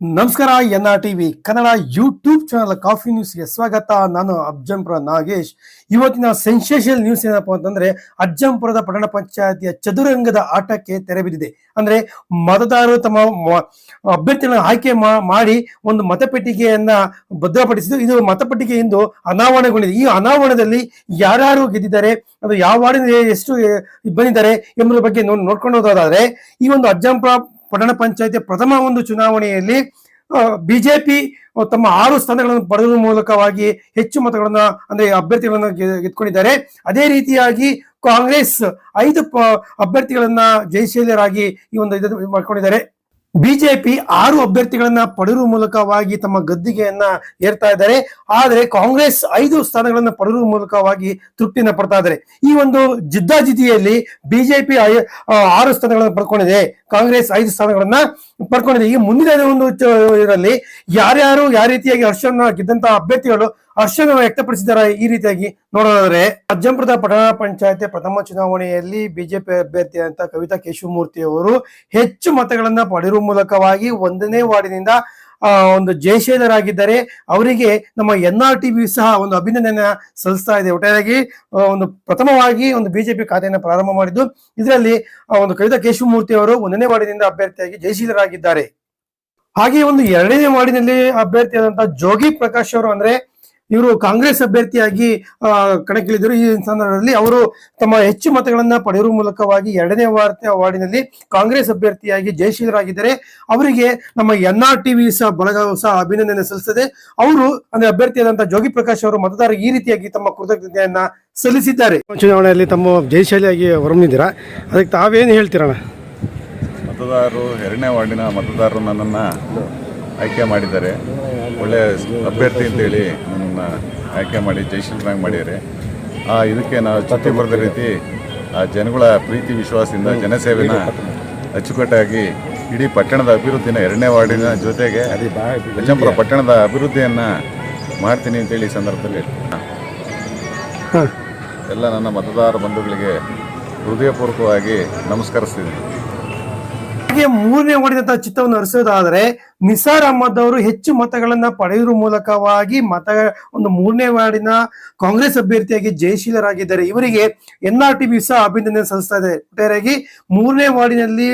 ನಮಸ್ಕಾರ N R TV Kannada YouTube channel coffee ನ್ಯೂಸ್ಗೆ ಸ್ವಾಗತ. ನಾನು ಅಜ್ಜಂಪುರ ನಾಗೇಶ್. ಇವತ್ತಿನ ಸೆನ್ಸೇಷನ್ ನ್ಯೂಸ್ ಏನಪ್ಪಾ ಅಂತಂದ್ರೆ, ಅಜ್ಜಂಪುರದ ಪಟ್ಟಣ ಪಂಚಾಯತಿಯ ಚದುರಂಗದ ಆಟಕ್ಕೆ ತೆರೆ ಬಿದ್ದಿದೆ. ಅಂದ್ರೆ ಮತದಾರರು ತಮ್ಮ ಅಭ್ಯರ್ಥಿಗಳನ್ನ ಆಯ್ಕೆ ಮಾಡಿ ಒಂದು ಮತಪೆಟ್ಟಿಗೆಯನ್ನ ಭದ್ರಪಡಿಸಿದ್ದು. ಇದು ಮತಪೆಟ್ಟಿಗೆ ಎಂದು ಅನಾವರಣಗೊಂಡಿದೆ. ಈ ಅನಾವರಣದಲ್ಲಿ ಯಾರ್ಯಾರು ಗೆದ್ದಿದ್ದಾರೆ, ಅದು ಯಾವ ವಾರ್ಡಿನ ಎಷ್ಟು ಬಂದಿದ್ದಾರೆ ಎಂಬುದರ ಬಗ್ಗೆ ನೋಡ್ ನೋಡ್ಕೊಂಡು ಹೋದಾದ್ರೆ, ಈ ಒಂದು ಅಜ್ಜಂಪುರ ಪಟ್ಟಣ ಪಂಚಾಯತಿ ಪ್ರಥಮ ಒಂದು ಚುನಾವಣೆಯಲ್ಲಿ ಬಿಜೆಪಿ ತಮ್ಮ ಆರು ಸ್ಥಾನಗಳನ್ನು ಪಡೆದ ಮೂಲಕವಾಗಿ ಹೆಚ್ಚು ಮತಗಳನ್ನ, ಅಂದ್ರೆ ಅಭ್ಯರ್ಥಿಗಳನ್ನ ಗೆದ್ಕೊಂಡಿದ್ದಾರೆ ಅದೇ ರೀತಿಯಾಗಿ ಕಾಂಗ್ರೆಸ್ ಐದು ಅಭ್ಯರ್ಥಿಗಳನ್ನ ಜಯಶೀಲರಾಗಿ ಈ ಒಂದು ಇದು ಮಾಡ್ಕೊಂಡಿದ್ದಾರೆ. ಬಿಜೆಪಿ ಆರು ಅಭ್ಯರ್ಥಿಗಳನ್ನ ಪಡೆಯುವ ಮೂಲಕವಾಗಿ ತಮ್ಮ ಗದ್ದಿಗೆಯನ್ನ ಏರ್ತಾ ಇದ್ದಾರೆ. ಆದರೆ ಕಾಂಗ್ರೆಸ್ ಐದು ಸ್ಥಾನಗಳನ್ನ ಪಡೆಯುವ ಮೂಲಕವಾಗಿ ತೃಪ್ತಿಯನ್ನ ಪಡ್ತಾ ಇದ್ದಾರೆ. ಈ ಒಂದು ಜಿದ್ದಾಜಿದ್ದಿಯಲ್ಲಿ ಬಿಜೆಪಿ ಆರು ಸ್ಥಾನಗಳನ್ನು ಪಡ್ಕೊಂಡಿದೆ. ಕಾಂಗ್ರೆಸ್ ಐದು ಸ್ಥಾನಗಳನ್ನ ಪಡ್ಕೊಂಡಿದೆ. ಈ ಮುಂದಿನ ಒಂದು ಇದರಲ್ಲಿ ಯಾರ್ಯಾರು ಯಾವ ರೀತಿಯಾಗಿ ಹರ್ಷವನ್ನ ಗೆದ್ದಂತಹ ಅಭ್ಯರ್ಥಿಗಳು ಹರ್ಷನ ವ್ಯಕ್ತಪಡಿಸಿದ್ದಾರೆ. ಈ ರೀತಿಯಾಗಿ ನೋಡೋದಾದ್ರೆ, ಅಜ್ಜಂಪುರದ ಪಟ್ಟಣ ಪಂಚಾಯತಿ ಪ್ರಥಮ ಚುನಾವಣೆಯಲ್ಲಿ ಬಿಜೆಪಿ ಅಭ್ಯರ್ಥಿ ಅಂತ ಕವಿತಾ ಕೇಶವಮೂರ್ತಿ ಅವರು ಹೆಚ್ಚು ಮತಗಳನ್ನ ಪಡೆಯುವ ಮೂಲಕವಾಗಿ ಒಂದನೇ ವಾರ್ಡಿನಿಂದ ಒಂದು ಜಯಶೀಲರಾಗಿದ್ದಾರೆ. ಅವರಿಗೆ ನಮ್ಮ ಎನ್ ಆರ್ ಟಿವಿ ಸಹ ಒಂದು ಅಭಿನಂದನೆ ಸಲ್ಲಿಸ್ತಾ ಇದೆ. ಒಟ್ಟಾರೆಯಾಗಿ ಒಂದು ಪ್ರಥಮವಾಗಿ ಒಂದು ಬಿಜೆಪಿ ಖಾತೆಯನ್ನು ಪ್ರಾರಂಭ ಮಾಡಿದ್ದು, ಇದರಲ್ಲಿ ಒಂದು ಕವಿತಾ ಕೇಶವಮೂರ್ತಿ ಅವರು ಒಂದನೇ ವಾರ್ಡಿನಿಂದ ಅಭ್ಯರ್ಥಿಯಾಗಿ ಜಯಶೀಲರಾಗಿದ್ದಾರೆ. ಹಾಗೆ ಒಂದು ಎರಡನೇ ವಾರ್ಡಿನಲ್ಲಿ ಅಭ್ಯರ್ಥಿಯಾದಂತಹ ಜೋಗಿ ಪ್ರಕಾಶ್ ಅವರು ಅಂದ್ರೆ ಇವರು ಕಾಂಗ್ರೆಸ್ ಅಭ್ಯರ್ಥಿಯಾಗಿ ಕಣಕ್ಕಿಳಿದರು ಈ ಸಂದರ್ಭದಲ್ಲಿ ಅವರು ತಮ್ಮ ಹೆಚ್ಚು ಮತಗಳನ್ನ ಪಡೆಯುವ ಮೂಲಕವಾಗಿ ಎರಡನೇ ವಾರ್ತೆ ವಾರ್ಡಿನಲ್ಲಿ ಕಾಂಗ್ರೆಸ್ ಅಭ್ಯರ್ಥಿಯಾಗಿ ಜಯಶೀಲರಾಗಿದ್ದಾರೆ. ಅವರಿಗೆ ನಮ್ಮ ಎನ್ ಆರ್ ಟಿವಿ ಸಹ ಬಳಗ ಸಹ ಅಭಿನಂದನೆ ಸಲ್ಲಿಸುತ್ತದೆ. ಅವರು ಅಂದ್ರೆ ಅಭ್ಯರ್ಥಿಯಾದಂತಹ ಜೋಗಿ ಪ್ರಕಾಶ್ ಅವರು ಮತದಾರರಿಗೆ ಈ ರೀತಿಯಾಗಿ ತಮ್ಮ ಕೃತಜ್ಞತೆಯನ್ನ ಸಲ್ಲಿಸಿದ್ದಾರೆ. ಚುನಾವಣೆಯಲ್ಲಿ ತಮ್ಮ ಜಯಶಾಲಿಯಾಗಿ ಹೊರಮಿದ್ದೀರಾ ಅದಕ್ಕೆ ತಾವೇನು ಹೇಳ್ತೀರಣ್ಣ? ಮತದಾರರು ಎರಡನೇ ವಾರ್ಡಿನ ಮತದಾರರು ನನ್ನನ್ನು ಆಯ್ಕೆ ಮಾಡಿದ್ದಾರೆ. ಒಳ್ಳೆಯ ಅಭ್ಯರ್ಥಿ ಅಂತೇಳಿ ನನ್ನನ್ನು ಆಯ್ಕೆ ಮಾಡಿ ಜಯಶೀಲರಾಗಿ ಮಾಡಿದ್ದಾರೆ. ಆ ಇದಕ್ಕೆ ನಾವು ಚ್ಯುತಿ ಬರೆದ ರೀತಿ ಆ ಜನಗಳ ಪ್ರೀತಿ ವಿಶ್ವಾಸದಿಂದ ಜನಸೇವೆನ ಅಚ್ಚುಕಟ್ಟಾಗಿ ಇಡೀ ಪಟ್ಟಣದ ಅಭಿವೃದ್ಧಿನ ಎರಡನೇ ವಾರ್ಡಿನ ಜೊತೆಗೆ ಅಜ್ಜಂಪುರ ಪಟ್ಟಣದ ಅಭಿವೃದ್ಧಿಯನ್ನು ಮಾಡ್ತೀನಿ ಅಂತೇಳಿ ಈ ಸಂದರ್ಭದಲ್ಲಿ ಎಲ್ಲ ನನ್ನ ಮತದಾರ ಬಂಧುಗಳಿಗೆ ಹೃದಯಪೂರ್ವಕವಾಗಿ ನಮಸ್ಕರಿಸ್ತೀನಿ. ಮೂರನೇ ವಾರ್ಡಿನಂತಹ ಚಿತ್ರವನ್ನು ಹರಿಸೋದಾದ್ರೆ ನಿಸಾರ್ ಅಹಮದ್ ಅವರು ಹೆಚ್ಚು ಮತಗಳನ್ನ ಪಡೆಯುವ ಮೂಲಕವಾಗಿ ಮತ, ಒಂದು ಮೂರನೇ ವಾರ್ಡಿನ ಕಾಂಗ್ರೆಸ್ ಅಭ್ಯರ್ಥಿಯಾಗಿ ಜಯಶೀಲರಾಗಿದ್ದಾರೆ. ಇವರಿಗೆ ಎನ್ ಆರ್ ಟಿ ಬಿ ಸಹ ಅಭಿನಂದನೆ ಸಲ್ಲಿಸ್ತಾ ಇದೆ. ಒಟ್ಟಾರೆಯಾಗಿ ಮೂರನೇ ವಾರ್ಡಿನಲ್ಲಿ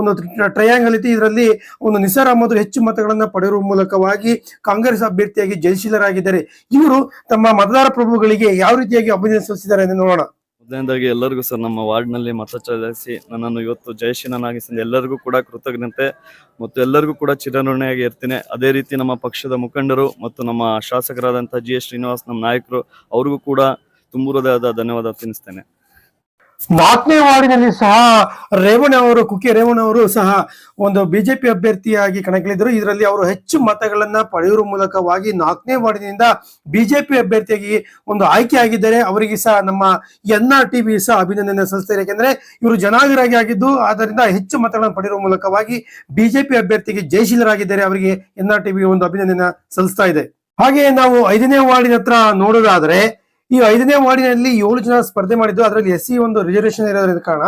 ಒಂದು ಟ್ರಯಾಂಗಲ್ ಐತಿ ಇದರಲ್ಲಿ ಒಂದು ನಿಸಾರ್ ಅಹಮದ್ ಹೆಚ್ಚು ಮತಗಳನ್ನ ಪಡೆಯುವ ಮೂಲಕವಾಗಿ ಕಾಂಗ್ರೆಸ್ ಅಭ್ಯರ್ಥಿಯಾಗಿ ಜಯಶೀಲರಾಗಿದ್ದಾರೆ. ಇವರು ತಮ್ಮ ಮತದಾರ ಪ್ರಭುಗಳಿಗೆ ಯಾವ ರೀತಿಯಾಗಿ ಅಭಿನಂದನೆ ಸಲ್ಲಿಸಿದ್ದಾರೆ ಎಂದು ನೋಡೋಣ. ಮೊದಲನೇದಾಗಿ ಎಲ್ಲರಿಗೂ ಸರ್ ನಮ್ಮ ವಾರ್ಡ್ನಲ್ಲಿ ಮತ ಚಲಾಯಿಸಿ ನನ್ನನ್ನು ಇವತ್ತು ಜಯಶೀಲನಾಗಿಸಿದ ಎಲ್ಲರಿಗೂ ಕೂಡ ಕೃತಜ್ಞತೆ ಮತ್ತು ಎಲ್ಲರಿಗೂ ಕೂಡ ಚಿರಋಣಿಯಾಗಿ ಇರ್ತೀನಿ. ಅದೇ ರೀತಿ ನಮ್ಮ ಪಕ್ಷದ ಮುಖಂಡರು ಮತ್ತು ನಮ್ಮ ಶಾಸಕರಾದಂಥ ಜಿ ಎಸ್ ಶ್ರೀನಿವಾಸ್, ನಮ್ಮ ನಾಯಕರು, ಅವ್ರಿಗೂ ಕೂಡ ತುಂಬುವುದಾದ ಧನ್ಯವಾದ ತಿಳಿಸ್ತೇನೆ. ನಾಲ್ಕನೇ ವಾರ್ಡಿನಲ್ಲಿ ಸಹ ರೇವಣ್ಣ ಅವರು, ಕುಕ್ಕೆ ರೇವಣ್ಣ ಅವರು ಸಹ ಒಂದು ಬಿಜೆಪಿ ಅಭ್ಯರ್ಥಿಯಾಗಿ ಕಣಕ್ಕಿಳಿದರು. ಇದರಲ್ಲಿ ಅವರು ಹೆಚ್ಚು ಮತಗಳನ್ನ ಪಡೆಯುವ ಮೂಲಕವಾಗಿ ನಾಲ್ಕನೇ ವಾರ್ಡಿನಿಂದ ಬಿಜೆಪಿ ಅಭ್ಯರ್ಥಿಯಾಗಿ ಒಂದು ಆಯ್ಕೆ ಆಗಿದ್ದಾರೆ ಅವರಿಗೆ ಸಹ ನಮ್ಮ ಎನ್ ಆರ್ ಟಿವಿ ಸಹ ಅಭಿನಂದನೆ ಸಲ್ಲಿಸ್ತಾರೆ. ಯಾಕೆಂದ್ರೆ ಇವರು ಜನಾಗಿರಾಗಿ ಆಗಿದ್ದು, ಆದ್ದರಿಂದ ಹೆಚ್ಚು ಮತಗಳನ್ನು ಪಡೆಯುವ ಮೂಲಕವಾಗಿ ಬಿಜೆಪಿ ಅಭ್ಯರ್ಥಿಗೆ ಜಯಶೀಲರಾಗಿದ್ದಾರೆ. ಅವರಿಗೆ ಎನ್ ಆರ್ ಟಿವಿ ಒಂದು ಅಭಿನಂದನೆ ಸಲ್ಲಿಸ್ತಾ ಇದೆ. ಹಾಗೆ ನಾವು ಐದನೇ ವಾರ್ಡಿನ ಹತ್ರ ನೋಡೋದಾದ್ರೆ ಈ ಐದನೇ ವಾರ್ಡಿನಲ್ಲಿ ಏಳು ಜನ ಸ್ಪರ್ಧೆ ಮಾಡಿದ್ದು, ಅದರಲ್ಲಿ ಎಸ್ ಸಿ ಒಂದು ರಿಸರ್ವೇಶನ್ ಇರೋದ್ರಿಂದ ಕಾರಣ,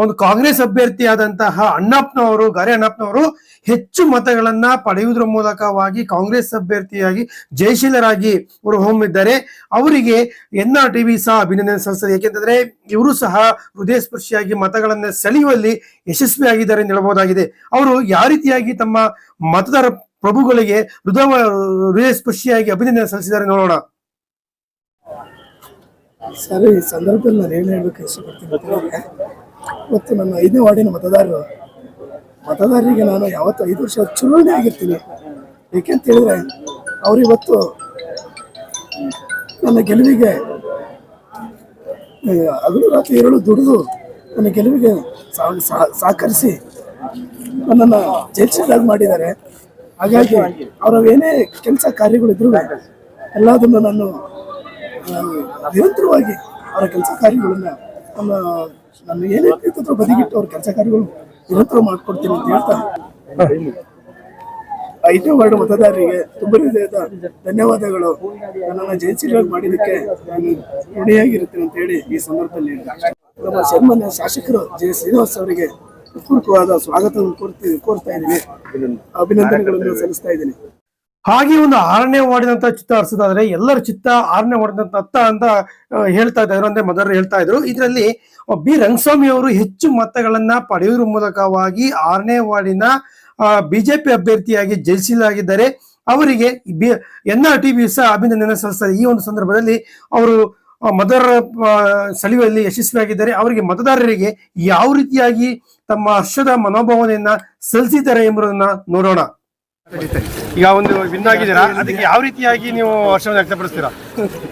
ಒಂದು ಕಾಂಗ್ರೆಸ್ ಅಭ್ಯರ್ಥಿಯಾದಂತಹ ಅಣ್ಣಪ್ಪನವರು, ಗಾರೆ ಅಣ್ಣಪ್ಪನವರು ಹೆಚ್ಚು ಮತಗಳನ್ನ ಪಡೆಯುವುದರ ಮೂಲಕವಾಗಿ ಕಾಂಗ್ರೆಸ್ ಅಭ್ಯರ್ಥಿಯಾಗಿ ಜಯಶೀಲರಾಗಿ ಅವರು ಹೊಮ್ಮಿದ್ದಾರೆ ಅವರಿಗೆ ಎನ್ ಆರ್ ಟಿವಿ ಸಹ ಅಭಿನಂದನೆ ಸಲ್ಲಿಸ್ತದೆ. ಯಾಕೆಂತಂದ್ರೆ ಇವರು ಸಹ ಹೃದಯ ಸ್ಪರ್ಶಿಯಾಗಿ ಮತಗಳನ್ನ ಸೆಳೆಯುವಲ್ಲಿ ಯಶಸ್ವಿಯಾಗಿದ್ದಾರೆ ಎಂದು ಹೇಳಬಹುದಾಗಿದೆ. ಅವರು ಯಾವ ರೀತಿಯಾಗಿ ತಮ್ಮ ಮತದಾರ ಪ್ರಭುಗಳಿಗೆ ಹೃದಯ ಹೃದಯ ಸ್ಪರ್ಶಿಯಾಗಿ ಅಭಿನಂದನೆ ಸಲ್ಲಿಸಿದ್ದಾರೆ ನೋಡೋಣ. ಸರ್, ಈ ಸಂದರ್ಭದಲ್ಲಿ ನಾನು ಏನು ಹೇಳಬೇಕು ಇಷ್ಟಪಡ್ತೀನಿ ಅಂತಂದರೆ ಇವತ್ತು ನನ್ನ ಐದನೇ ವಾರ್ಡಿನ ಮತದಾರರು, ಮತದಾರರಿಗೆ ನಾನು ಯಾವತ್ತು ಐದು ವರ್ಷ ಚುನಾವಣೆ ಆಗಿರ್ತೀನಿ. ಏಕೆಂತ ಹೇಳಿದ್ರೆ ಅವರಿವತ್ತು ನನ್ನ ಗೆಲುವಿಗೆ ಹಗಲು ರಾತ್ರಿ ಎರಡು ದುಡಿದು ನನ್ನ ಗೆಲುವಿಗೆ ಸಹ- ಸಹ- ಸಹಕರಿಸಿ ನನ್ನನ್ನು ಜೈಲ್ಸಿದಾಗ ಮಾಡಿದ್ದಾರೆ. ಹಾಗಾಗಿ ಅವರ ಏನೇ ಕೆಲಸ ಕಾರ್ಯಗಳಿದ್ರು ಎಲ್ಲದನ್ನು ನಾನು ನಾನು ನಿರಂತರವಾಗಿ ಅವರ ಕೆಲಸ ಕಾರ್ಯಗಳನ್ನ ನಮ್ಮ ನನ್ನ ಏನೇ ಬೇಕಾದ್ರೂ ಬದಿಗಿಟ್ಟು ಅವ್ರ ಕೆಲಸ ಕಾರ್ಯಗಳು ನಿರಂತರ ಮಾಡ್ಕೊಡ್ತೀನಿ ಅಂತ ಹೇಳ್ತಾ ಐದನೇ ವಾರ್ಡ್ ಮತದಾರರಿಗೆ ತುಂಬ ಧನ್ಯವಾದಗಳು. ನನ್ನನ್ನು ಜಯಶೀಲರಾಗಿ ಮಾಡಿದ್ದಕ್ಕೆ ನಾನು ಋಣಿಯಾಗಿರುತ್ತೇನೆ ಅಂತ ಹೇಳಿ ಈ ಸಂದರ್ಭದಲ್ಲಿ. ನಮ್ಮ ಸನ್ಮಾನ್ಯ ಶಾಸಕರು ಜೆ ಶ್ರೀನಿವಾಸ್ ಅವರಿಗೆ ಪೂರ್ವಕವಾದ ಸ್ವಾಗತವನ್ನು ಕೋರ್ತಿ, ಕೋರ್ತಾ ಇದ್ದೀನಿ. ಅಭಿನಂದನೆಗಳನ್ನು ಸಲ್ಲಿಸ್ತಾ ಇದ್ದೀನಿ. ಹಾಗೆ ಒಂದು ಆರನೇ ವಾರ್ಡಿನಂತ ಚಿತ್ತ ಹರಿಸೋದಾದ್ರೆ ಎಲ್ಲರ ಚಿತ್ತ ಆರನೇ ವಾರ್ಡಿನಂತ ಅತ್ತ ಅಂತ ಹೇಳ್ತಾ ಇದ್ರು ಅಂದ್ರೆ ಮೊದಲು ಹೇಳ್ತಾ ಇದ್ರು. ಇದರಲ್ಲಿ ಬಿ ರಂಗಸ್ವಾಮಿ ಅವರು ಹೆಚ್ಚು ಮತಗಳನ್ನ ಪಡೆಯುವ ಮೂಲಕವಾಗಿ ಆರನೇ ವಾರ್ಡಿನ ಬಿಜೆಪಿ ಅಭ್ಯರ್ಥಿಯಾಗಿ ಜಯಿಸಲಾಗಿದ್ದಾರೆ ಅವರಿಗೆ ಬಿ, ಎನ್ ಆರ್ ಟಿ ಸಹ ಅಭಿನಂದನೆ ಸಲ್ಲಿಸ್ತಾರೆ. ಈ ಒಂದು ಸಂದರ್ಭದಲ್ಲಿ ಅವರು ಮದರ್ ಸೆಳೆಯುವಲ್ಲಿ ಯಶಸ್ವಿಯಾಗಿದ್ದಾರೆ. ಅವರಿಗೆ ಮತದಾರರಿಗೆ ಯಾವ ರೀತಿಯಾಗಿ ತಮ್ಮ ಹರ್ಷದ ಮನೋಭಾವನೆಯನ್ನ ಸಲ್ಲಿಸಿದ್ದಾರೆ ಎಂಬುದನ್ನ ನೋಡೋಣ. ಈಗ ಒಂದು ವಿನ್ ಆಗಿದ್ದೀರಾ? ಅದಕ್ಕೆ ಯಾವ ರೀತಿಯಾಗಿ ನೀವು ಹರ್ಷವನ್ನು ವ್ಯಕ್ತಪಡಿಸ್ತೀರಾ?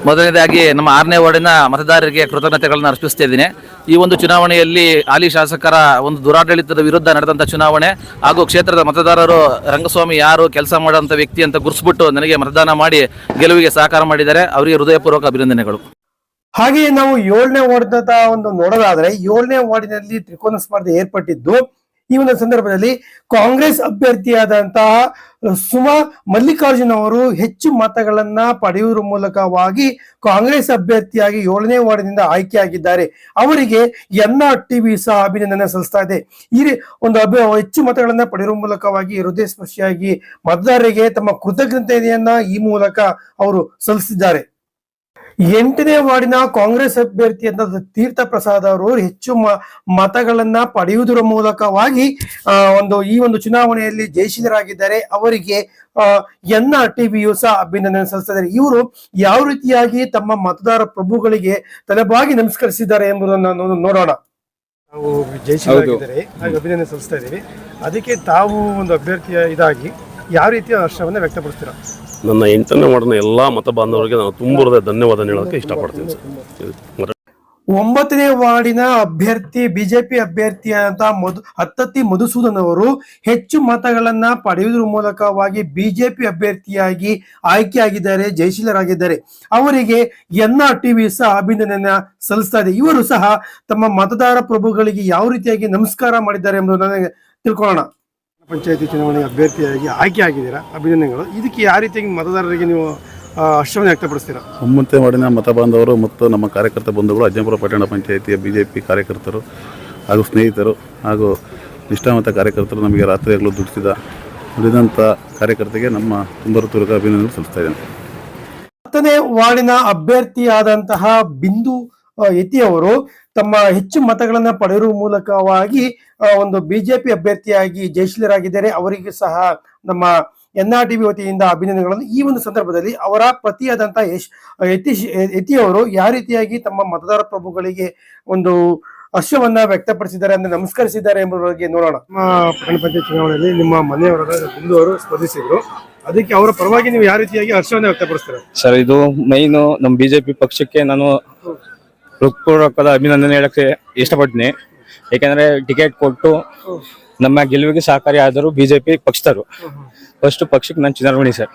ಮೊದಲನೇದಾಗಿ ನಮ್ಮ ಆರನೇ ವಾರ್ಡಿನ ಮತದಾರರಿಗೆ ಕೃತಜ್ಞತೆಗಳನ್ನು ಅರ್ಪಿಸ್ತಾ ಇದ್ದೀನಿ. ಈ ಒಂದು ಚುನಾವಣೆಯಲ್ಲಿ ಹಾಲಿ ಶಾಸಕರ ಒಂದು ದುರಾಡಳಿತದ ವಿರುದ್ಧ ನಡೆದಂಥ ಚುನಾವಣೆ ಹಾಗೂ ಕ್ಷೇತ್ರದ ಮತದಾರರು ರಂಗಸ್ವಾಮಿ ಯಾರು ಕೆಲಸ ಮಾಡುವಂಥ ವ್ಯಕ್ತಿ ಅಂತ ಗುರುಸ್ಬಿಟ್ಟು ನನಗೆ ಮತದಾನ ಮಾಡಿ ಗೆಲುವಿಗೆ ಸಹಕಾರ ಮಾಡಿದ್ದಾರೆ. ಅವರಿಗೆ ಹೃದಯಪೂರ್ವಕ ಅಭಿನಂದನೆಗಳು. ಹಾಗೆಯೇ ನಾವು ಏಳನೇ ವಾರ್ಡ್ ಒಂದು ನೋಡೋದಾದ್ರೆ ಏಳನೇ ವಾರ್ಡಿನಲ್ಲಿ ತ್ರಿಕೋನ ಸ್ಪರ್ಧೆ ಏರ್ಪಟ್ಟಿದ್ದು ಈ ಒಂದು ಸಂದರ್ಭದಲ್ಲಿ ಕಾಂಗ್ರೆಸ್ ಅಭ್ಯರ್ಥಿಯಾದಂತಹ ಸುಮಾ ಮಲ್ಲಿಕಾರ್ಜುನ್ ಅವರು ಹೆಚ್ಚು ಮತಗಳನ್ನ ಪಡೆಯುವ ಮೂಲಕವಾಗಿ ಕಾಂಗ್ರೆಸ್ ಅಭ್ಯರ್ಥಿಯಾಗಿ ಏಳನೇ ವಾರ್ಡಿನಿಂದ ಆಯ್ಕೆಯಾಗಿದ್ದಾರೆ. ಅವರಿಗೆ ಎನ್ ಆರ್ ಟಿವಿ ಸಹ ಅಭಿನಂದನೆ ಸಲ್ಲಿಸ್ತಾ ಇದೆ. ಈ ಒಂದು ಅಭ್ಯ ಹೆಚ್ಚು ಮತಗಳನ್ನ ಪಡೆಯುವ ಮೂಲಕವಾಗಿ ಹೃದಯ ಸ್ಪರ್ಶಿಯಾಗಿ ಮತದಾರರಿಗೆ ತಮ್ಮ ಕೃತಜ್ಞತೆಯನ್ನ ಈ ಮೂಲಕ ಅವರು ಸಲ್ಲಿಸಿದ್ದಾರೆ. ಎಂಟನೇ ವಾರ್ಡಿನ ಕಾಂಗ್ರೆಸ್ ಅಭ್ಯರ್ಥಿ ತೀರ್ಥ ಪ್ರಸಾದ್ ಅವರು ಹೆಚ್ಚು ಮತಗಳನ್ನ ಪಡೆಯುವುದರ ಮೂಲಕವಾಗಿ ಒಂದು ಈ ಒಂದು ಚುನಾವಣೆಯಲ್ಲಿ ಜಯಶೀಲರಾಗಿದ್ದಾರೆ. ಅವರಿಗೆ ಎನ್ ಆರ್ ಟಿವಿಯು ಸಹ ಅಭಿನಂದನೆ ಸಲ್ಲಿಸಿದ್ದಾರೆ ಇವರು ಯಾವ ರೀತಿಯಾಗಿ ತಮ್ಮ ಮತದಾರ ಪ್ರಭುಗಳಿಗೆ ತಲೆಬಾಗಿ ನಮಸ್ಕರಿಸಿದ್ದಾರೆ ಎಂಬುದನ್ನು ನೋಡೋಣ. ನಾವು ಹಾಗೆ ಅಭಿನಂದನೆ ಸಲ್ಲಿಸ್ತಾ ಇದ್ದೀವಿ. ಅದಕ್ಕೆ ತಾವು ಒಂದು ಅಭ್ಯರ್ಥಿಯ ಇದಾಗಿ ಯಾವ ರೀತಿಯ ಹರ್ಷವನ್ನು ವ್ಯಕ್ತಪಡಿಸ್ತೀರಾ? ನನ್ನ ಎಂಟನೇ ವಾರ್ಡ್ನ ಎಲ್ಲ ಮತ ಬಾಂಧವರಿಗೆ ನಾನು ತುಂಬ ಧನ್ಯವಾದ ಹೇಳೋಕೆ ಇಷ್ಟಪಡ್ತೀನಿ ಸರ್. ಒಂಬತ್ತನೇ ವಾರ್ಡಿನ ಅಭ್ಯರ್ಥಿ, ಬಿಜೆಪಿ ಅಭ್ಯರ್ಥಿಯಾದಂತ ಮಧು, ಹತ್ತತ್ತಿ ಮಧುಸೂದನ್ ಅವರು ಹೆಚ್ಚು ಮತಗಳನ್ನ ಪಡೆಯುವುದರ ಮೂಲಕವಾಗಿ ಬಿಜೆಪಿ ಅಭ್ಯರ್ಥಿಯಾಗಿ ಆಯ್ಕೆಯಾಗಿದ್ದಾರೆ, ಜಯಶೀಲರಾಗಿದ್ದಾರೆ. ಅವರಿಗೆ ಎನ್ ಆರ್ ಟಿವಿ ಸಹ ಅಭಿನಂದನೆಯನ್ನ ಸಲ್ಲಿಸ್ತಾ ಇದೆ. ಇವರು ಸಹ ತಮ್ಮ ಮತದಾರ ಪ್ರಭುಗಳಿಗೆ ಯಾವ ರೀತಿಯಾಗಿ ನಮಸ್ಕಾರ ಮಾಡಿದ್ದಾರೆ ಎಂಬುದನ್ನು ತಿಳ್ಕೊಳ್ಳೋಣ. ಪಂಚಾಯತಿ ಚುನಾವಣೆ ಅಭ್ಯರ್ಥಿಯಾಗಿ ಆಯ್ಕೆ ಆಗಿದ್ದೀರಾ? ಅಭಿನಂದನೆಗಳು. ಇದಕ್ಕೆ ಯಾವ ರೀತಿಯಾಗಿ ಮತದಾರರಿಗೆ ನೀವು ಹರ್ಷವನ್ನು ವ್ಯಕ್ತಪಡಿಸ್ತೀರಾ? ಒಂಬತ್ತನೇ ಮಾಡಿನ ಮತ ಬಾಂಧವರು ಮತ್ತು ನಮ್ಮ ಕಾರ್ಯಕರ್ತ ಬಂಧುಗಳು ಅಜ್ಜಂಪುರ ಪಟ್ಟಣ ಪಂಚಾಯಿತಿಯ ಬಿ ಜೆ ಪಿ ಕಾರ್ಯಕರ್ತರು ಹಾಗೂ ಸ್ನೇಹಿತರು ಹಾಗೂ ನಿಷ್ಠಾವಂತ ಕಾರ್ಯಕರ್ತರು ನಮಗೆ ರಾತ್ರಿ ಹಗಲು ದುಡಿಸಿದ ದುಡಿದಂಥ ಕಾರ್ಯಕರ್ತರಿಗೆ ನಮ್ಮ ತುಂಬ ಹೃತ್ಪೂರ್ವಕ ಅಭಿನಂದನೆ ಸಲ್ಲಿಸ್ತಾ ಇದ್ದೇನೆ. ಹತ್ತನೇ ವಾರ್ಡಿನ ಅಭ್ಯರ್ಥಿಯಾದಂತಹ ಬಿಂದು ಆ, ಯತಿ ಅವರು ತಮ್ಮ ಹೆಚ್ಚು ಮತಗಳನ್ನ ಪಡೆಯುವ ಮೂಲಕವಾಗಿ ಒಂದು ಬಿಜೆಪಿ ಅಭ್ಯರ್ಥಿಯಾಗಿ ಜಯಶೀಲರಾಗಿದ್ದಾರೆ. ಅವರಿಗೆ ಸಹ ನಮ್ಮ ಎನ್ ಆರ್ ಟಿವಿ ವತಿಯಿಂದ ಅಭಿನಂದನೆಗಳನ್ನು. ಈ ಒಂದು ಸಂದರ್ಭದಲ್ಲಿ ಅವರ ಪತಿಯಾದಂತಹ ಯಶ್ ಯತೀಶ್ ಯತಿ ಅವರು ಯಾವ ರೀತಿಯಾಗಿ ತಮ್ಮ ಮತದಾರ ಪ್ರಭುಗಳಿಗೆ ಒಂದು ಹರ್ಷವನ್ನ ವ್ಯಕ್ತಪಡಿಸಿದ್ದಾರೆ ಅಂದ್ರೆ ನಮಸ್ಕರಿಸಿದ್ದಾರೆ ಎಂಬುದರ ಬಗ್ಗೆ ನೋಡೋಣ. ಪಟ್ಟಣ ಪಂಚಾಯತ್ ಚುನಾವಣೆಯಲ್ಲಿ ನಿಮ್ಮ ಮನೆಯವರಾದ ಬಿಂದು ಅವರು ಸ್ಪರ್ಧಿಸಿದ್ರು. ಅದಕ್ಕೆ ಅವರ ಪರವಾಗಿ ನೀವು ಯಾವ ರೀತಿಯಾಗಿ ಹರ್ಷವನ್ನ ವ್ಯಕ್ತಪಡಿಸ್ತಾರೆ? ಸರ್ ಇದು ಮೈನು ನಮ್ಮ ಬಿಜೆಪಿ ಪಕ್ಷಕ್ಕೆ ನಾನು ಹೃತ್ಪೂರ್ವಕದ ಅಭಿನಂದನೆ ಹೇಳಕ್ಕೆ ಇಷ್ಟಪಡ್ತೀನಿ. ಯಾಕಂದ್ರೆ ಟಿಕೆಟ್ ಕೊಟ್ಟು ನಮ್ಮ ಗೆಲುವಿಗೆ ಸಹಕಾರಿ ಆದರೂ ಬಿಜೆಪಿ ಪಕ್ಷದರು ಫಸ್ಟ್ ಪಕ್ಷಕ್ಕೆ ನಾನು ಚುನಾವಣೆ ಸರ್.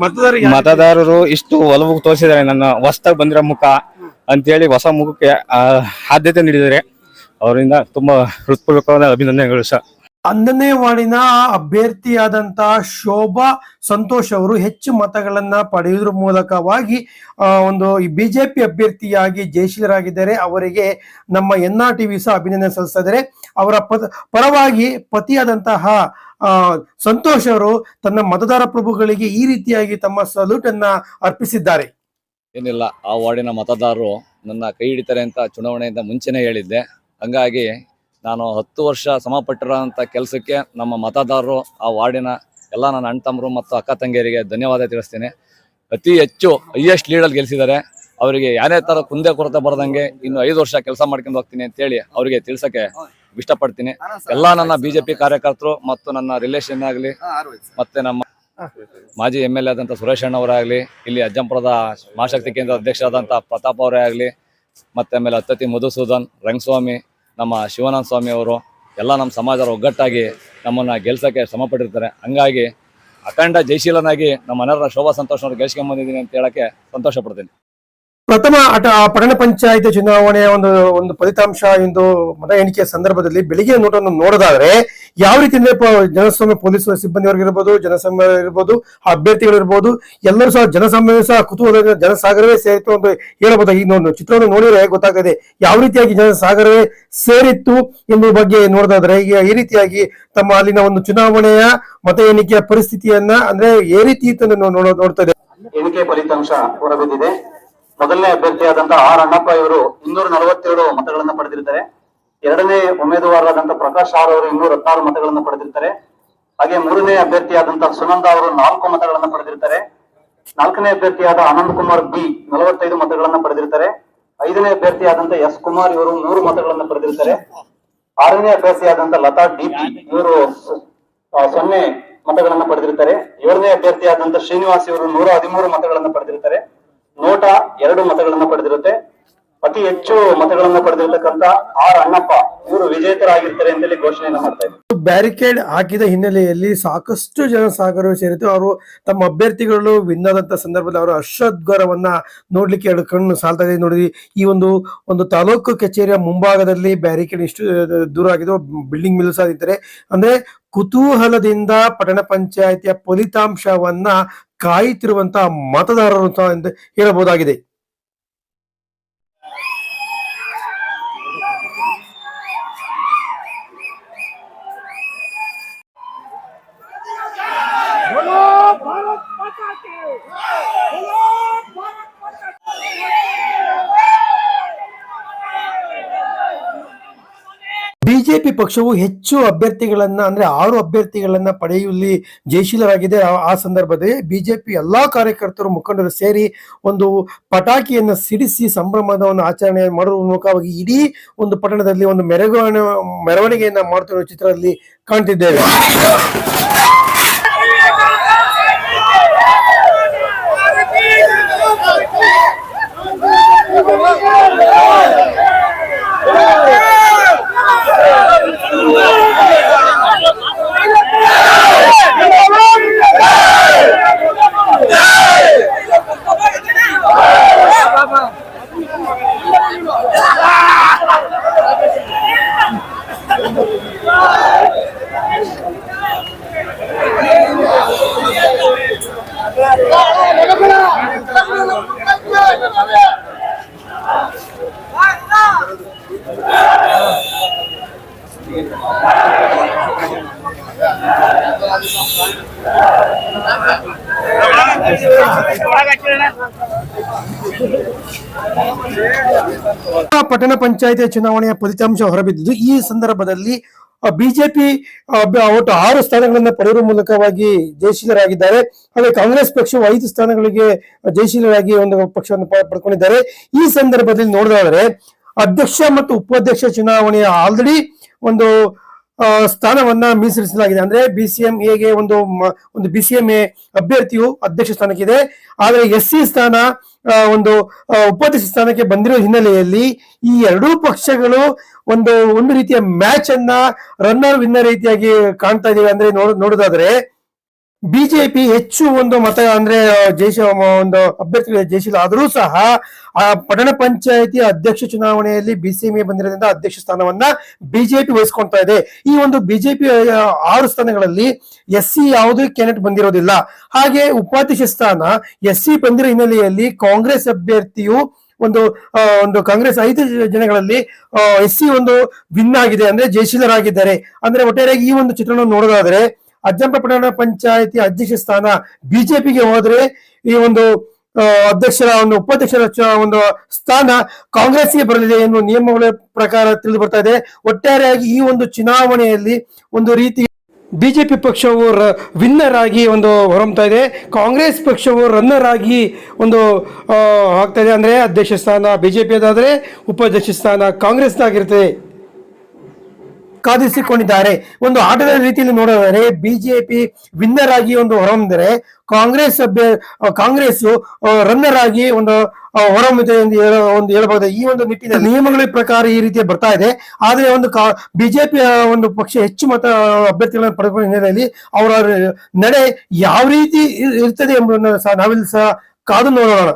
ಮತದಾರರಿಗೆ ಮತದಾರರು ಇಷ್ಟು ಒಲವು ತೋರಿಸಿದ್ದಾರೆ ನನ್ನ ಹೊಸದಾಗಿ ಬಂದಿರೋ ಮುಖ ಅಂತೇಳಿ ಹೊಸ ಮುಖಕ್ಕೆ ಆ, ಆದ್ಯತೆ ನೀಡಿದ್ದಾರೆ. ಅವರಿಂದ ತುಂಬಾ ಹೃತ್ಪೂರ್ವಕವಾದ ಅಭಿನಂದನೆಗಳು ಸರ್. ಹನ್ನೊಂದನೇ ವಾರ್ಡಿನ ಅಭ್ಯರ್ಥಿಯಾದಂತ ಶೋಭಾ ಸಂತೋಷ್ ಅವರು ಹೆಚ್ಚು ಮತಗಳನ್ನ ಪಡೆಯುವುದರ ಮೂಲಕವಾಗಿ ಒಂದು ಬಿಜೆಪಿ ಅಭ್ಯರ್ಥಿಯಾಗಿ ಜಯಶೀಲರಾಗಿದ್ದಾರೆ. ಅವರಿಗೆ ನಮ್ಮ ಎನ್ ಆರ್ ಟಿವಿ ಸಹ ಅಭಿನಂದನೆ ಸಲ್ಲಿಸಿದರೆ ಅವರ ಪರವಾಗಿ ಪತಿಯಾದಂತಹ ಸಂತೋಷ್ ಅವರು ತನ್ನ ಮತದಾರ ಪ್ರಭುಗಳಿಗೆ ಈ ರೀತಿಯಾಗಿ ತಮ್ಮ ಸಲ್ಯೂಟ್ ಅನ್ನ ಅರ್ಪಿಸಿದ್ದಾರೆ. ಏನಿಲ್ಲ, ಆ ವಾರ್ಡಿನ ಮತದಾರರು ನನ್ನ ಕೈ ಹಿಡಿತಾರೆ ಅಂತ ಚುನಾವಣೆಯಿಂದ ಮುಂಚೆನೇ ಹೇಳಿದ್ದೆ. ಹಂಗಾಗಿ ನಾನು ಹತ್ತು ವರ್ಷ ಸಮಪಟ್ಟಿರೋಂಥ ಕೆಲಸಕ್ಕೆ ನಮ್ಮ ಮತದಾರರು ಆ ವಾರ್ಡಿನ ಎಲ್ಲ ನನ್ನ ಅಣ್ಣ ತಮ್ಮರು ಮತ್ತು ಅಕ್ಕ ತಂಗಿಯರಿಗೆ ಧನ್ಯವಾದ ತಿಳಿಸ್ತೀನಿ. ಅತಿ ಹೆಚ್ಚು ಹೈಯೆಸ್ಟ್ ಲೀಡಲ್ಲಿ ಗೆಲ್ಸಿದ್ದಾರೆ. ಅವರಿಗೆ ಯಾರೇ ಥರ ಕುಂದೆ ಕೊರತೆ ಬರದಂಗೆ ಇನ್ನು ಐದು ವರ್ಷ ಕೆಲಸ ಮಾಡ್ಕೊಂಡು ಹೋಗ್ತೀನಿ ಅಂತೇಳಿ ಅವರಿಗೆ ತಿಳಿಸೋಕ್ಕೆ ಇಷ್ಟಪಡ್ತೀನಿ. ಎಲ್ಲ ನನ್ನ ಬಿಜೆಪಿ ಕಾರ್ಯಕರ್ತರು ಮತ್ತು ನನ್ನ ರಿಲೇಷನ್ ಆಗಲಿ ಮತ್ತೆ ನಮ್ಮ ಮಾಜಿ ಎಂ ಎಲ್ ಎ ಆದಂಥ ಸುರೇಶ್ ಅಣ್ಣವರಾಗಲಿ, ಇಲ್ಲಿ ಅಜ್ಜಂಪುರದ ಮಹಾಶಕ್ತಿ ಕೇಂದ್ರ ಅಧ್ಯಕ್ಷರಾದಂಥ ಪ್ರತಾಪ್ ಅವರೇ ಆಗಲಿ, ಮತ್ತೆ ಆಮೇಲೆ ಅತ್ಯತಿ ಮಧುಸೂದನ್, ರಂಗಸ್ವಾಮಿ ನಮ್ಮ ಶಿವಾನಂದ ಸ್ವಾಮಿ ಅವರು, ಎಲ್ಲ ನಮ್ಮ ಸಮಾಜದ ಒಗ್ಗಟ್ಟಾಗಿ ನಮ್ಮನ್ನು ಗೆಲ್ಸಕ್ಕೆ ಶ್ರಮಪಟ್ಟಿರ್ತಾರೆ ಹಂಗಾಗಿ ಅಖಂಡ ಜಯಶೀಲನಾಗಿ ನಮ್ಮ ಮನೆಯವರ ಶೋಭಾ ಸಂತೋಷ್ ಗೆಲ್ಸ್ಕೊಂಬಂದಿದ್ದೀನಿ ಅಂತ ಹೇಳಕ್ಕೆ ಸಂತೋಷ ಪಡ್ತೀನಿ. ಪ್ರಥಮ ಅಟ ಪಟ್ಟಣ ಪಂಚಾಯತ್ ಚುನಾವಣೆಯ ಒಂದು ಒಂದು ಫಲಿತಾಂಶ ಇಂದು ಮತ ಎಣಿಕೆಯ ಸಂದರ್ಭದಲ್ಲಿ ಬೆಳಿಗ್ಗೆ ನೋಟವನ್ನು ನೋಡೋದಾದ್ರೆ ಯಾವ ರೀತಿ ಅಂದ್ರೆ ಜನಸ್ವಾಮ್ಯ ಪೊಲೀಸ್ ಸಿಬ್ಬಂದಿವರ್ಗಿರ್ಬೋದು ಜನಸಂಘ ಇರ್ಬೋದು ಅಭ್ಯರ್ಥಿಗಳಿರ್ಬೋದು, ಎಲ್ಲರೂ ಸಹ ಜನಸಂಘ ಸಹ ಕುತೂಹಲ ಜನಸಾಗರವೇ ಸೇರಿತ್ತು ಅಂತ ಹೇಳಬಹುದು. ಈ ಒಂದು ಚಿತ್ರವನ್ನು ನೋಡಿದ್ರೆ ಗೊತ್ತಾಗ್ತದೆ ಯಾವ ರೀತಿಯಾಗಿ ಜನಸಾಗರವೇ ಸೇರಿತ್ತು ಎಂಬ ಬಗ್ಗೆ ನೋಡೋದಾದ್ರೆ ಈಗ ಈ ರೀತಿಯಾಗಿ ತಮ್ಮ ಅಲ್ಲಿನ ಒಂದು ಚುನಾವಣೆಯ ಮತ ಎಣಿಕೆಯ ಪರಿಸ್ಥಿತಿಯನ್ನ ಅಂದ್ರೆ ಏ ರೀತಿ ನೋಡ್ತಾ ಇದೆ ಎಣಿಕೆ ಫಲಿತಾಂಶ ಹೊರಬಿದ್ದಿದೆ. ಮೊದಲನೇ ಅಭ್ಯರ್ಥಿಯಾದಂತಹ ಆರ್ ಅಣ್ಣಪ್ಪ ಇವರು ಇನ್ನೂರ ನಲವತ್ತೆರಡು ಮತಗಳನ್ನ ಪಡೆದಿರ್ತಾರೆ ಎರಡನೇ ಉಮೇದುವಾರರಾದಂತಹ ಪ್ರಕಾಶ್ ಆರ್ ಅವರು ಇನ್ನೂರ ಹತ್ತಾರು ಮತಗಳನ್ನ ಪಡೆದಿರ್ತಾರೆ. ಹಾಗೆ ಮೂರನೇ ಅಭ್ಯರ್ಥಿಯಾದಂತಹ ಸುನಂದ ಅವರು ನಾಲ್ಕು ಮತಗಳನ್ನ ಪಡೆದಿರ್ತಾರೆ. ನಾಲ್ಕನೇ ಅಭ್ಯರ್ಥಿಯಾದ ಆನಂದ್ ಕುಮಾರ್ ಬಿ ನಲವತ್ತೈದು ಮತಗಳನ್ನ ಪಡೆದಿರ್ತಾರೆ. ಐದನೇ ಅಭ್ಯರ್ಥಿಯಾದಂತಹ ಎಸ್ ಕುಮಾರ್ ಇವರು ನೂರು ಮತಗಳನ್ನ ಪಡೆದಿರ್ತಾರೆ. ಆರನೇ ಅಭ್ಯರ್ಥಿಯಾದಂತಹ ಲತಾ ಡಿ ಪಿ ಇವರು ಸೊನ್ನೆ ಮತಗಳನ್ನ ಪಡೆದಿರ್ತಾರೆ. ಏಳನೇ ಅಭ್ಯರ್ಥಿಯಾದಂತ ಶ್ರೀನಿವಾಸ್ ಇವರು ನೂರ ಹದಿಮೂರು ಮತಗಳನ್ನ ಪಡೆದಿರ್ತಾರೆ. ನೋಟಾ ಎರಡು ಮತಗಳನ್ನ ಪಡೆದಿರುತ್ತೆ. ಅತಿ ಹೆಚ್ಚು ಮತಗಳನ್ನು ಪಡೆದಿರ್ತಕ್ಕಂತ ಆರ್ ಅಣ್ಣಪ್ಪ, ಇವರು ವಿಜೇತರಾಗಿರ್ತಾರೆ ಅಂತೇಳಿ ಘೋಷಣೆಯನ್ನು ಮಾಡ್ತಾ ಇದ್ದಾರೆ. ಬ್ಯಾರಿಕೇಡ್ ಹಾಕಿದ ಹಿನ್ನೆಲೆಯಲ್ಲಿ ಸಾಕಷ್ಟು ಜನ ಸಾಗರ ಸೇರಿತು ಅವರು ತಮ್ಮ ಅಭ್ಯರ್ಥಿಗಳು ವಿನ್ ಸಂದರ್ಭದಲ್ಲಿ ಅವರು ಹರ್ಷೋದ್ಗಾರವನ್ನ ನೋಡ್ಲಿಕ್ಕೆ ಎರಡು ಕಣ್ಣು ಸಾಲ್ತಾ ಇದೆ. ನೋಡಿ, ಈ ಒಂದು ಒಂದು ತಾಲೂಕು ಕಚೇರಿಯ ಮುಂಭಾಗದಲ್ಲಿ ಬ್ಯಾರಿಕೇಡ್ ಇಷ್ಟು ದೂರ ಆಗಿದೆ ಬಿಲ್ಡಿಂಗ್ ಮಿಲ್ಸ್ ಅಂದ್ರೆ ಕುತೂಹಲದಿಂದ ಪಟ್ಟಣ ಪಂಚಾಯಿತಿಯ ಫಲಿತಾಂಶವನ್ನ ಕಾಯುತ್ತಿರುವಂತಹ ಮತದಾರರು ಸಹ ಎಂದು ಹೇಳಬಹುದಾಗಿದೆ ಬಿಜೆಪಿ ಪಕ್ಷವು ಹೆಚ್ಚು ಅಭ್ಯರ್ಥಿಗಳನ್ನ, ಅಂದ್ರೆ ಆರು ಅಭ್ಯರ್ಥಿಗಳನ್ನ ಪಡೆಯುವಲ್ಲಿ ಜಯಶೀಲರಾಗಿದೆ. ಆ- ಸಂದರ್ಭದಲ್ಲಿ ಬಿಜೆಪಿ ಎಲ್ಲಾ ಕಾರ್ಯಕರ್ತರು ಮುಖಂಡರು ಸೇರಿ ಒಂದು ಪಟಾಕಿಯನ್ನ ಸಿಡಿಸಿ ಸಂಭ್ರಮದವನ್ನು ಆಚರಣೆ ಮಾಡುವ ಮೂಲಕವಾಗಿ ಇಡೀ ಒಂದು ಪಟ್ಟಣದಲ್ಲಿ ಒಂದು ಮೆರವಣಿಗೆ ಮೆರವಣಿಗೆಯನ್ನ ಮಾಡುತ್ತಿರುವ ಚಿತ್ರದಲ್ಲಿ ಕಾಣ್ತಿದ್ದೇವೆ. ಪಟ್ಟಣ ಪಂಚಾಯತಿ ಚುನಾವಣೆಯ ಫಲಿತಾಂಶ ಹೊರಬಿದ್ದಿದ್ದು ಈ ಸಂದರ್ಭದಲ್ಲಿ ಬಿಜೆಪಿ ಒಟ್ಟು ಆರು ಸ್ಥಾನಗಳನ್ನು ಪಡೆಯುವ ಮೂಲಕವಾಗಿ ಜಯಶೀಲರಾಗಿದ್ದಾರೆ. ಹಾಗೆ ಕಾಂಗ್ರೆಸ್ ಪಕ್ಷವು ಐದು ಸ್ಥಾನಗಳಿಗೆ ಜಯಶೀಲರಾಗಿ ಒಂದು ಪಕ್ಷವನ್ನು ಪಡ್ಕೊಂಡಿದ್ದಾರೆ. ಈ ಸಂದರ್ಭದಲ್ಲಿ ನೋಡೋದಾದ್ರೆ ಅಧ್ಯಕ್ಷ ಮತ್ತು ಉಪಾಧ್ಯಕ್ಷ ಚುನಾವಣೆಯ ಆಲ್ರೆಡಿ ಒಂದು ಸ್ಥಾನವನ್ನ ಮೀಸಲಿಸಲಾಗಿದೆ. ಅಂದ್ರೆ ಬಿ ಸಿ ಎಂ ಎಗೆ ಒಂದು ಒಂದು ಬಿ ಸಿ ಎಂ ಎ ಅಭ್ಯರ್ಥಿಯು ಅಧ್ಯಕ್ಷ ಸ್ಥಾನಕ್ಕಿದೆ. ಆದರೆ ಎಸ್ ಸಿ ಸ್ಥಾನ ಒಂದು ಉಪಾಧ್ಯಕ್ಷ ಸ್ಥಾನಕ್ಕೆ ಬಂದಿರೋ ಹಿನ್ನೆಲೆಯಲ್ಲಿ ಈ ಎರಡೂ ಪಕ್ಷಗಳು ಒಂದು ಒಂದು ರೀತಿಯ ಮ್ಯಾಚ್ ಅನ್ನ ರನ್ನರ್ ವಿನ್ನರ್ ರೀತಿಯಾಗಿ ಕಾಣ್ತಾ ಇದ್ದೀವಿ. ಅಂದ್ರೆ ನೋಡ್, ನೋಡೋದಾದ್ರೆ ಬಿಜೆಪಿ ಹೆಚ್ಚು ಒಂದು ಮತ, ಅಂದ್ರೆ ಜಯಶ ಒಂದು ಅಭ್ಯರ್ಥಿಗಳ ಜಯಶೀಲ ಆದರೂ ಸಹ, ಆ, ಪಟ್ಟಣ ಪಂಚಾಯತಿ ಅಧ್ಯಕ್ಷ ಚುನಾವಣೆಯಲ್ಲಿ ಬಿಸಿಎಂಎ ಬಂದಿರೋದ್ರಿಂದ ಅಧ್ಯಕ್ಷ ಸ್ಥಾನವನ್ನ ಬಿಜೆಪಿ ವಹಿಸ್ಕೊಳ್ತಾ ಇದೆ. ಈ ಒಂದು ಬಿಜೆಪಿ ಆರು ಸ್ಥಾನಗಳಲ್ಲಿ ಎಸ್ ಸಿ ಯಾವುದೇ ಕ್ಯಾಂಡಿಡೇಟ್ ಬಂದಿರೋದಿಲ್ಲ. ಹಾಗೆ ಉಪಾಧ್ಯಕ್ಷ ಸ್ಥಾನ ಎಸ್ ಸಿ ಬಂದಿರೋ ಹಿನ್ನೆಲೆಯಲ್ಲಿ ಕಾಂಗ್ರೆಸ್ ಅಭ್ಯರ್ಥಿಯು ಒಂದು ಒಂದು ಕಾಂಗ್ರೆಸ್ ಐದು ಜನಗಳಲ್ಲಿ ಎಸ್ ಸಿ ಒಂದು ವಿನ್ ಆಗಿದೆ, ಅಂದ್ರೆ ಜಯಶೀಲರಾಗಿದ್ದಾರೆ ಅಂದ್ರೆ ಒಟ್ಟಾರೆಯಾಗಿ ಈ ಒಂದು ಚಿತ್ರಣ ನೋಡೋದಾದ್ರೆ ಅಜ್ಜಂಪ ಪಟ್ಟಣ ಪಂಚಾಯತಿ ಅಧ್ಯಕ್ಷ ಸ್ಥಾನ ಬಿಜೆಪಿಗೆ ಹೋದ್ರೆ ಈ ಒಂದು ಅಧ್ಯಕ್ಷರ, ಒಂದು ಉಪಾಧ್ಯಕ್ಷರ ಒಂದು ಸ್ಥಾನ ಕಾಂಗ್ರೆಸ್ಗೆ ಬರಲಿದೆ ಎನ್ನುವ ನಿಯಮಗಳ ಪ್ರಕಾರ ತಿಳಿದು ಬರ್ತಾ ಇದೆ. ಒಟ್ಟಾರೆಯಾಗಿ ಈ ಒಂದು ಚುನಾವಣೆಯಲ್ಲಿ ಒಂದು ರೀತಿ ಬಿಜೆಪಿ ಪಕ್ಷವು ವಿನ್ನರ್ ಆಗಿ ಒಂದು ಹೊರಮ್ತಾ ಇದೆ. ಕಾಂಗ್ರೆಸ್ ಪಕ್ಷವು ರನ್ನರ್ ಆಗಿ ಒಂದು ಆಗ್ತಾ ಇದೆ. ಅಂದ್ರೆ ಅಧ್ಯಕ್ಷ ಸ್ಥಾನ ಬಿಜೆಪಿ ಅದಾದ್ರೆ ಉಪಾಧ್ಯಕ್ಷ ಸ್ಥಾನ ಕಾಂಗ್ರೆಸ್ನಾಗಿರ್ತದೆ ಕಾದಿಸಿಕೊಂಡಿದ್ದಾರೆ. ಒಂದು ಆಟದ ರೀತಿಯಲ್ಲಿ ನೋಡೋದಾದ್ರೆ ಬಿಜೆಪಿ ವಿನ್ನರ್ ಆಗಿ ಒಂದು ಹೊರಹೊಮ್ಮಿದರೆ ಕಾಂಗ್ರೆಸ್ ಕಾಂಗ್ರೆಸ್ ರನ್ನರ್ ಆಗಿ ಒಂದು ಹೊರಹೊಮ್ಮಿದೆ ಎಂದು ಒಂದು ಹೇಳಬಹುದು. ಈ ಒಂದು ನಿಟ್ಟಿನಲ್ಲಿ ನಿಯಮಗಳ ಪ್ರಕಾರ ಈ ರೀತಿ ಬರ್ತಾ ಇದೆ. ಆದ್ರೆ ಒಂದು ಬಿಜೆಪಿ ಒಂದು ಪಕ್ಷ ಹೆಚ್ಚು ಮತ, ಅಭ್ಯರ್ಥಿಗಳನ್ನು ಪಡೆದುಕೊಂಡ ಹಿನ್ನೆಲೆಯಲ್ಲಿ ಅವರ ನಡೆ ಯಾವ ರೀತಿ ಇರ್ತದೆ ಎಂಬುದನ್ನು ಸಹ ನಾವಿಲ್ಲಿ ಸಹ ಕಾದು ನೋಡೋಣ.